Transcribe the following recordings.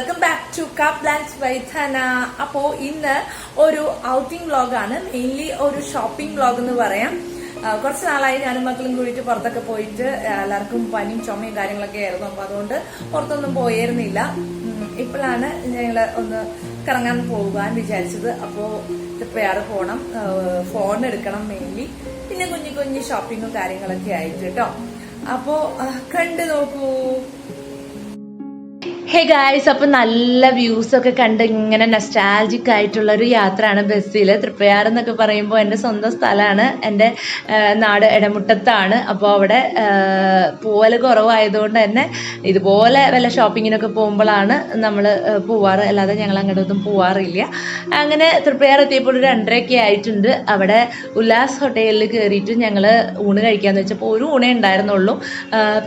Welcome back to cup land വൈഥന അപ്പോ ഇന്ന് ഒരു ഔട്ടിംഗ് വ്ളോഗാണ് മെയിൻലി ഒരു ഷോപ്പിംഗ് വ്ളോഗ് എന്ന് പറയാം. കുറച്ച് നാളായി ഞാനും മക്കളും കൂടിയിട്ട് പുറത്തൊക്കെ പോയിട്ട് എല്ലാവർക്കും പനിയും ചുമയും കാര്യങ്ങളൊക്കെ ആയിരുന്നു. അപ്പൊ അതുകൊണ്ട് പുറത്തൊന്നും പോയിരുന്നില്ല. ഇപ്പോഴാണ് ഞങ്ങൾ ഒന്ന് കറങ്ങാൻ പോകാൻ വിചാരിച്ചത്. അപ്പോ തൃപ്പയാറ് പോണം. ഫോൺ എടുക്കണം മെയിൻലി പിന്നെ കുഞ്ഞു കുഞ്ഞു ഷോപ്പിങ്ങും കാര്യങ്ങളൊക്കെ ആയിട്ട് കേട്ടോ അപ്പോ കണ്ടു നോക്കൂ. ഹേ ഗായ്സ് അപ്പൊ നല്ല വ്യൂസ് ഒക്കെ കണ്ട് ഇങ്ങനെ നസ്റ്റാൾജിക് ആയിട്ടുള്ള ഒരു യാത്രയാണ് ബസ്സിൽ തൃപ്പയാർ എന്നൊക്കെ പറയുമ്പോൾ എന്റെ സ്വന്തം സ്ഥലമാണ്. എന്റെ നാട് ഇടമുട്ടത്താണ് അപ്പോൾ അവിടെ പോവൽ കുറവായതുകൊണ്ട് തന്നെ ഇതുപോലെ വല്ല ഷോപ്പിങ്ങിനൊക്കെ പോകുമ്പോഴാണ് നമ്മൾ പോവാറ്. അല്ലാതെ ഞങ്ങൾ അങ്ങോട്ടൊന്നും പോവാറില്ല. അങ്ങനെ തൃപ്പയാർ എത്തിയപ്പോൾ ഒരു രണ്ടരയൊക്കെ ആയിട്ടുണ്ട്. അവിടെ ഉല്ലാസ് ഹോട്ടലിൽ കയറിയിട്ട് ഞങ്ങൾ ഊണ് കഴിക്കാന്ന് വെച്ചപ്പോൾ ഒരു ഊണേ ഉണ്ടായിരുന്നുള്ളൂ.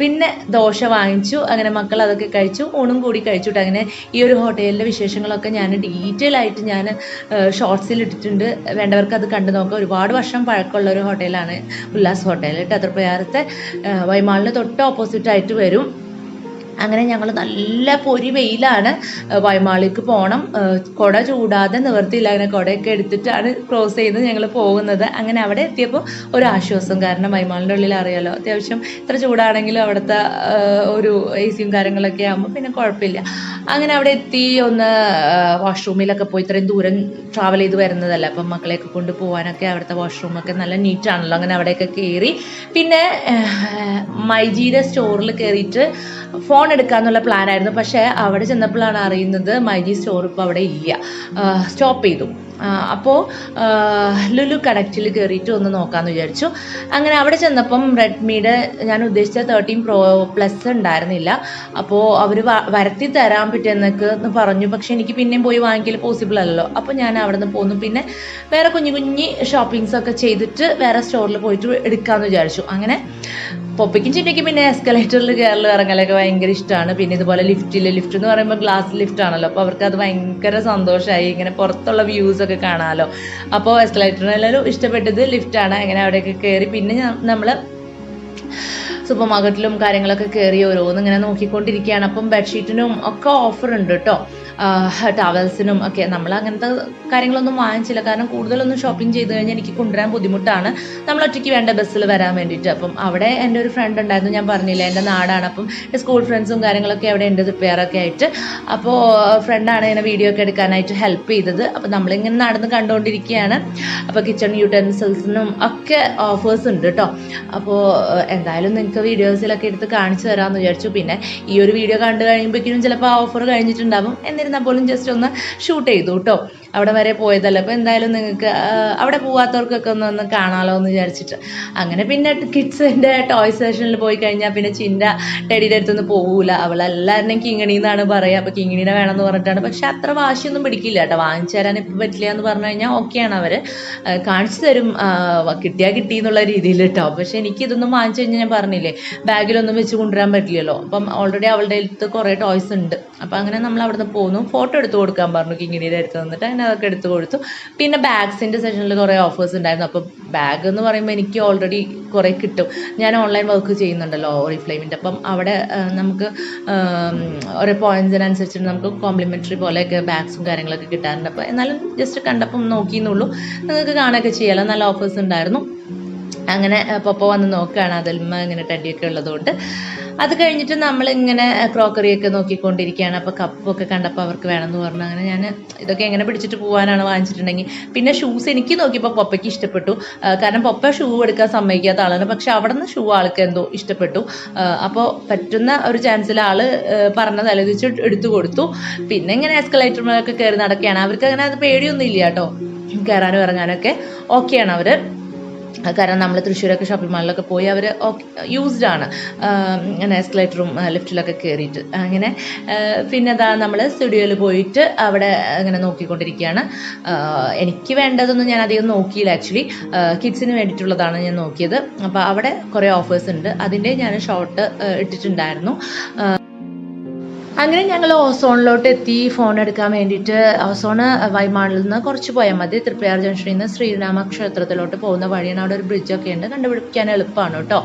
പിന്നെ ദോശ വാങ്ങിച്ചു. അങ്ങനെ മക്കൾ അതൊക്കെ കഴിച്ചു. ഊണും കൂടി കഴിച്ചുട്ട്. അങ്ങനെ ഈ ഒരു ഹോട്ടലിലെ വിശേഷങ്ങളൊക്കെ ഞാൻ ഡീറ്റെയിൽ ആയിട്ട് ഞാൻ ഷോർട്സിൽ ഇട്ടിട്ടുണ്ട്. വേണ്ടവർക്ക് അത് കണ്ടു നോക്കാം. ഒരുപാട് വർഷം പഴക്കമുള്ള ഒരു ഹോട്ടലാണ് ഉല്ലാസ് ഹോട്ടൽ. ടത്രപ്രയാറത്തെ വൈമാളിന് തൊട്ട് ഓപ്പോസിറ്റ് ആയിട്ട് വരും. അങ്ങനെ ഞങ്ങൾ നല്ല പൊരി വെയിലാണ് വയമാളിക്ക് പോകണം കുട ചൂടാതെ നിവർത്തിയില്ല അങ്ങനെ കുടയൊക്കെ എടുത്തിട്ടാണ് ക്രോസ് ചെയ്ത് ഞങ്ങൾ പോകുന്നത്. അങ്ങനെ അവിടെ എത്തിയപ്പോൾ ഒരു ആശ്വാസം കാരണം വൈമാളിന്റെ ഉള്ളിൽ അറിയാലോ. അത്യാവശ്യം ഇത്ര ചൂടാണെങ്കിലും അവിടുത്തെ ഒരു എ സിയും കാര്യങ്ങളൊക്കെ ആകുമ്പോൾ പിന്നെ കുഴപ്പമില്ല. അങ്ങനെ അവിടെ എത്തി ഒന്ന് വാഷ്റൂമിലൊക്കെ പോയി. ഇത്രയും ദൂരം ട്രാവൽ ചെയ്ത് വരുന്നതല്ല. അപ്പം മക്കളെയൊക്കെ കൊണ്ട് പോകാനൊക്കെ അവിടുത്തെ വാഷ്റൂമൊക്കെ നല്ല നീറ്റാണല്ലോ. അങ്ങനെ അവിടെയൊക്കെ കയറി പിന്നെ മൈജിയുടെ സ്റ്റോറിൽ കയറിയിട്ട് ഫോൺ എടുക്കാന്നുള്ള പ്ലാനായിരുന്നു പക്ഷേ അവിടെ ചെന്നപ്പോഴാണ് അറിയുന്നത് മൈജി സ്റ്റോർ ഇപ്പോൾ അവിടെ ഇല്ല. സ്റ്റോപ്പ് ചെയ്തു. അപ്പോൾ ലുലു കണക്റ്റിൽ കയറിയിട്ട് ഒന്ന് നോക്കാമെന്ന് വിചാരിച്ചു. അങ്ങനെ അവിടെ ചെന്നപ്പം റെഡ്മിയുടെ ഞാൻ ഉദ്ദേശിച്ച തേർട്ടീൻ പ്രോ പ്ലസ് ഉണ്ടായിരുന്നില്ല. അപ്പോൾ അവർ വരത്തി തരാൻ പറ്റുമെന്നൊക്കെ പറഞ്ഞു. പക്ഷെ എനിക്ക് പിന്നെയും പോയി വാങ്ങിക്കൽ പോസിബിൾ അല്ലല്ലോ. അപ്പോൾ ഞാൻ അവിടെ നിന്ന് പോന്നു. പിന്നെ വേറെ കുഞ്ഞു കുഞ്ഞി ഷോപ്പിങ്സ് ഒക്കെ ചെയ്തിട്ട് വേറെ സ്റ്റോറിൽ പോയിട്ട് എടുക്കാമെന്ന് വിചാരിച്ചു. അങ്ങനെ പൊപ്പിക്കും ചിറ്റയ്ക്കും പിന്നെ എസ്കലേറ്ററിൽ കയറൽ ഇറങ്ങലൊക്കെ ഭയങ്കര ഇഷ്ടമാണ് പിന്നെ ഇതുപോലെ ലിഫ്റ്റിൽ ലിഫ്റ്റ് എന്ന് പറയുമ്പോൾ ഗ്ലാസ് ലിഫ്റ്റ് ആണല്ലോ. അപ്പോൾ അവർക്ക് അത് ഭയങ്കര സന്തോഷമായി ഇങ്ങനെ പുറത്തുള്ള വ്യൂസ് ഒക്കെ കാണാമല്ലോ അപ്പോൾ എസ്കലേറ്ററിനെല്ലാവരും ഇഷ്ടപ്പെട്ടത് ലിഫ്റ്റാണ് അങ്ങനെ അവിടെയൊക്കെ കയറി പിന്നെ നമ്മൾ സൂപ്പർ മാർക്കറ്റിലും കാര്യങ്ങളൊക്കെ കയറി ഓരോന്ന് ഇങ്ങനെ നോക്കിക്കൊണ്ടിരിക്കുകയാണ്. അപ്പം ബെഡ്ഷീറ്റിനും ഒക്കെ ഓഫർ ഉണ്ട് കേട്ടോ. ടവൽസിനും ഒക്കെ. നമ്മൾ അങ്ങനത്തെ കാര്യങ്ങളൊന്നും വാങ്ങിച്ചില്ല. കാരണം കൂടുതലൊന്നും ഷോപ്പിംഗ് ചെയ്ത് കഴിഞ്ഞാൽ എനിക്ക് കൊണ്ടുവരാൻ ബുദ്ധിമുട്ടാണ്. നമ്മൾ ഒറ്റയ്ക്ക് വേണ്ട ബസ്സിൽ വരാൻ വേണ്ടിയിട്ട്. അപ്പം അവിടെ എന്റെ ഒരു ഫ്രണ്ട് ഉണ്ടായിരുന്നു. ഞാൻ പറഞ്ഞില്ല എന്റെ നാടാണ്. അപ്പം സ്കൂൾ ഫ്രണ്ട്സും കാര്യങ്ങളൊക്കെ അവിടെ ഉണ്ട് റിപ്പയറൊക്കെ ആയിട്ട്. അപ്പോൾ ഫ്രണ്ടാണ് ഇങ്ങനെ വീഡിയോ ഒക്കെ എടുക്കാനായിട്ട് ഹെൽപ്പ് ചെയ്തത്. അപ്പോൾ നമ്മളിങ്ങനെ നടന്ന് കണ്ടുകൊണ്ടിരിക്കുകയാണ് അപ്പോൾ കിച്ചൺ യൂട്ടൻസിൽസിനും ഒക്കെ ഓഫേഴ്സ് ഉണ്ട് കേട്ടോ. അപ്പോൾ എന്തായാലും വീഡിയോസിലൊക്കെ എടുത്ത് കാണിച്ചു തരാമെന്ന് വിചാരിച്ചു. പിന്നെ ഈ ഒരു വീഡിയോ കണ്ടു കഴിയുമ്പോഴേക്കും ചിലപ്പോൾ ആ ഓഫർ കഴിഞ്ഞിട്ടുണ്ടാവും. എന്നിരുന്നാൽ പോലും ജസ്റ്റ് ഒന്ന് ഷൂട്ട് ചെയ്തു കേട്ടോ. അവിടെ വരെ പോയതല്ല. അപ്പോൾ എന്തായാലും നിങ്ങൾക്ക് അവിടെ പോവാത്തവർക്കൊക്കെ ഒന്ന് ഒന്ന് കാണാമല്ലോ എന്ന് വിചാരിച്ചിട്ട്. അങ്ങനെ പിന്നെ കിഡ്സിന്റെ ടോയ് സെഷനിൽ പോയി കഴിഞ്ഞാൽ പിന്നെ ചിന്ത ടെഡിയുടെ അടുത്തൊന്നും പോകൂല എല്ലാവരുടെയും കിങ്ങിണി എന്നാണ് പറയുക അപ്പോൾ കിങ്ങിണീനെ വേണമെന്ന് പറഞ്ഞിട്ടാണ്. പക്ഷെ അത്ര വാശിയൊന്നും പിടിക്കില്ല കേട്ടോ. വാങ്ങിച്ചു തരാൻ ഇപ്പം പറ്റില്ല എന്ന് പറഞ്ഞു കഴിഞ്ഞാൽ ഓക്കെയാണ് അവർ കാണിച്ചു തരും. കിട്ടിയാൽ കിട്ടി എന്നുള്ള രീതിയിൽ കേട്ടോ. പക്ഷെ എനിക്കിതൊന്നും വാങ്ങിച്ചു കഴിഞ്ഞാൽ ഞാൻ പറഞ്ഞില്ലേ ബാഗിലൊന്നും വെച്ച് കൊണ്ടുവരാൻ പറ്റില്ലല്ലോ. അപ്പം ഓൾറെഡി അവളുടെ അടുത്ത് കുറേ ടോയ്സ് ഉണ്ട്. അപ്പം അങ്ങനെ നമ്മൾ അവിടുന്ന് പോന്നു. ഫോട്ടോ എടുത്ത് കൊടുക്കാൻ പറഞ്ഞു കിങ്ങിണിയുടെ അടുത്ത് വന്നിട്ട്. അങ്ങനെ അതൊക്കെ എടുത്തു കൊടുത്തു. പിന്നെ ബാഗ്സിന്റെ സെഷനിൽ കുറേ ഓഫേഴ്സ് ഉണ്ടായിരുന്നു. അപ്പം ബാഗ് എന്ന് പറയുമ്പോൾ എനിക്ക് ഓൾറെഡി കുറേ കിട്ടും. ഞാൻ ഓൺലൈൻ വർക്ക് ചെയ്യുന്നുണ്ടല്ലോ ഓറിഫ്ലെയിമിന്റെ അപ്പം അവിടെ നമുക്ക് ഓരോ പോയിൻസിനനുസരിച്ച് നമുക്ക് കോംപ്ലിമെന്ററി പോലെയൊക്കെ ബാഗ്സും കാര്യങ്ങളൊക്കെ കിട്ടാറുണ്ട്. അപ്പോൾ എന്നാലും ജസ്റ്റ് കണ്ടപ്പം നോക്കിയെന്നുള്ളൂ. നിങ്ങൾക്ക് കാണുകയൊക്കെ ചെയ്യാമല്ലോ നല്ല ഓഫേഴ്സ് ഉണ്ടായിരുന്നു. അങ്ങനെ പപ്പ വന്ന് നോക്കുകയാണ്. അതിൽമ ഇങ്ങനെ ടെഡിയൊക്കെ ഉള്ളതുകൊണ്ട്. അത് കഴിഞ്ഞിട്ട് നമ്മൾ ഇങ്ങനെ ക്രോക്കറിയൊക്കെ നോക്കിക്കൊണ്ടിരിക്കുകയാണ്. അപ്പോൾ കപ്പൊക്കെ കണ്ടപ്പോൾ അവർക്ക് വേണമെന്ന് പറഞ്ഞു. അങ്ങനെ ഞാൻ ഇതൊക്കെ എങ്ങനെ പിടിച്ചിട്ട് പോകാനാണ് വാങ്ങിച്ചിട്ടുണ്ടെങ്കിൽ പിന്നെ ഷൂസ് എനിക്ക് നോക്കിയപ്പോൾ പപ്പയ്ക്ക് ഇഷ്ടപ്പെട്ടു. കാരണം പപ്പ ഷൂ എടുക്കാൻ സമ്മതിക്കാത്ത ആളാണ്. പക്ഷെ അവിടെ നിന്ന് ഷൂ ആൾക്ക് എന്തോ ഇഷ്ടപ്പെട്ടു. അപ്പോൾ പറ്റുന്ന ഒരു ചാൻസിൽ ആൾ പറഞ്ഞ ആലോചിച്ച് എടുത്തു കൊടുത്തു. പിന്നെ ഇങ്ങനെ എസ്കലേറ്റർമാരൊക്കെ കയറി നടക്കുകയാണ്. അവർക്ക് അങ്ങനെ അത് പേടിയൊന്നും ഇല്ല കേട്ടോ. കയറാനും ഇറങ്ങാനൊക്കെ ഓക്കെയാണ് അവർ കാരണം നമ്മൾ തൃശ്ശൂരൊക്കെ ഷോപ്പിംഗ് മാളിലൊക്കെ പോയി അവർ യൂസ്ഡ് ആണ്. ഇങ്ങനെ എസ്കലേറ്ററും ലിഫ്റ്റിലൊക്കെ കയറിയിട്ട് അങ്ങനെ പിന്നെ അതാ നമ്മൾ സ്റ്റുഡിയോയിൽ പോയിട്ട് അവിടെ ഇങ്ങനെ നോക്കിക്കൊണ്ടിരിക്കുകയാണ് എനിക്ക് വേണ്ടതൊന്നും ഞാൻ അധികം നോക്കിയില്ല ആക്ച്വലി കിഡ്സിന് വേണ്ടിയിട്ടുള്ളതാണ് ഞാൻ നോക്കിയത്. അപ്പോൾ അവിടെ കുറേ ഓഫേഴ്സ് ഉണ്ട്. അതിന്റെ ഞാൻ ഷോർട്ട് ഇട്ടിട്ടുണ്ടായിരുന്നു. അങ്ങനെ ഞങ്ങൾ ഓസോണിലോട്ട് എത്തി ഫോൺ എടുക്കാൻ വേണ്ടിയിട്ട്. ഓസോണ് വൈമാളിൽ നിന്ന് കുറച്ച് പോയാൽ മതി. തൃപ്രയാർ ജംഗ്ഷനിൽ നിന്ന് ശ്രീരാമ ക്ഷേത്രത്തിലോട്ട് പോകുന്ന വഴിയാണ് അവിടെ ഒരു ബ്രിഡ്ജൊക്കെ ഉണ്ട്. കണ്ടുപിടിക്കാൻ എളുപ്പമാണ് കേട്ടോ.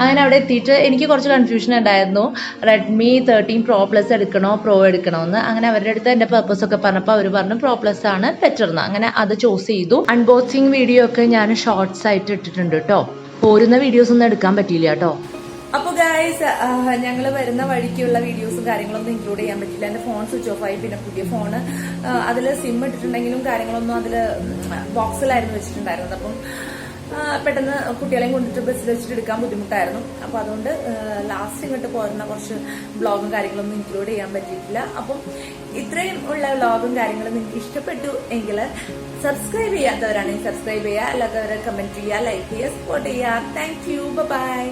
അങ്ങനെ അവിടെ എത്തിയിട്ട് എനിക്ക് കുറച്ച് കൺഫ്യൂഷൻ ഉണ്ടായിരുന്നു. റെഡ്മി തേർട്ടീൻ പ്രോ പ്ലസ് എടുക്കണോ പ്രോ എടുക്കണോ എന്ന് അങ്ങനെ അവരുടെ അടുത്ത് എന്റെ പർപ്പസ് ഒക്കെ പറഞ്ഞപ്പോൾ അവർ പറഞ്ഞു പ്രോ പ്ലസ് ആണ് ബെറ്റർ എന്ന് അങ്ങനെ അത് ചൂസ് ചെയ്തു. അൺബോക്സിങ് വീഡിയോ ഒക്കെ ഞാൻ ഷോർട്സ് ആയിട്ട് ഇട്ടിട്ടുണ്ട് കേട്ടോ. പോരുന്ന വീഡിയോസ് ഒന്നും എടുക്കാൻ പറ്റിയില്ല കേട്ടോ. ഗായ്സ് ഞങ്ങൾ വരുന്ന വഴിക്കുള്ള വീഡിയോസും കാര്യങ്ങളൊന്നും ഇൻക്ലൂഡ് ചെയ്യാൻ പറ്റില്ല. എന്റെ ഫോൺ സ്വിച്ച് ഓഫ് ആയി. പിന്നെ പുതിയ ഫോണ് അതിൽ സിം ഇട്ടിട്ടുണ്ടെങ്കിലും കാര്യങ്ങളൊന്നും അതിൽ ബോക്സിലായിരുന്നു വെച്ചിട്ടുണ്ടായിരുന്നത്. അപ്പം പെട്ടെന്ന് കുട്ടികളെയും കൊണ്ടിട്ട് ബസ്സിൽ വെച്ചിട്ട് എടുക്കാൻ ബുദ്ധിമുട്ടായിരുന്നു. അപ്പൊ അതുകൊണ്ട് ലാസ്റ്റ് ഇങ്ങോട്ട് പോരുന്ന കുറച്ച് വ്ളോഗും കാര്യങ്ങളൊന്നും ഇൻക്ലൂഡ് ചെയ്യാൻ പറ്റിയിട്ടില്ല. അപ്പം ഇത്രയും ഉള്ള വ്ളോഗും കാര്യങ്ങളും നിങ്ങൾക്ക് ഇഷ്ടപ്പെട്ടു എങ്കിൽ സബ്സ്ക്രൈബ് ചെയ്യാത്തവരാണെങ്കിൽ സബ്സ്ക്രൈബ് ചെയ്യുക. അല്ലാത്തവരെ കമന്റ് ചെയ്യുക ലൈക്ക് ചെയ്യുക സപ്പോർട്ട് ചെയ്യുക. Thank you by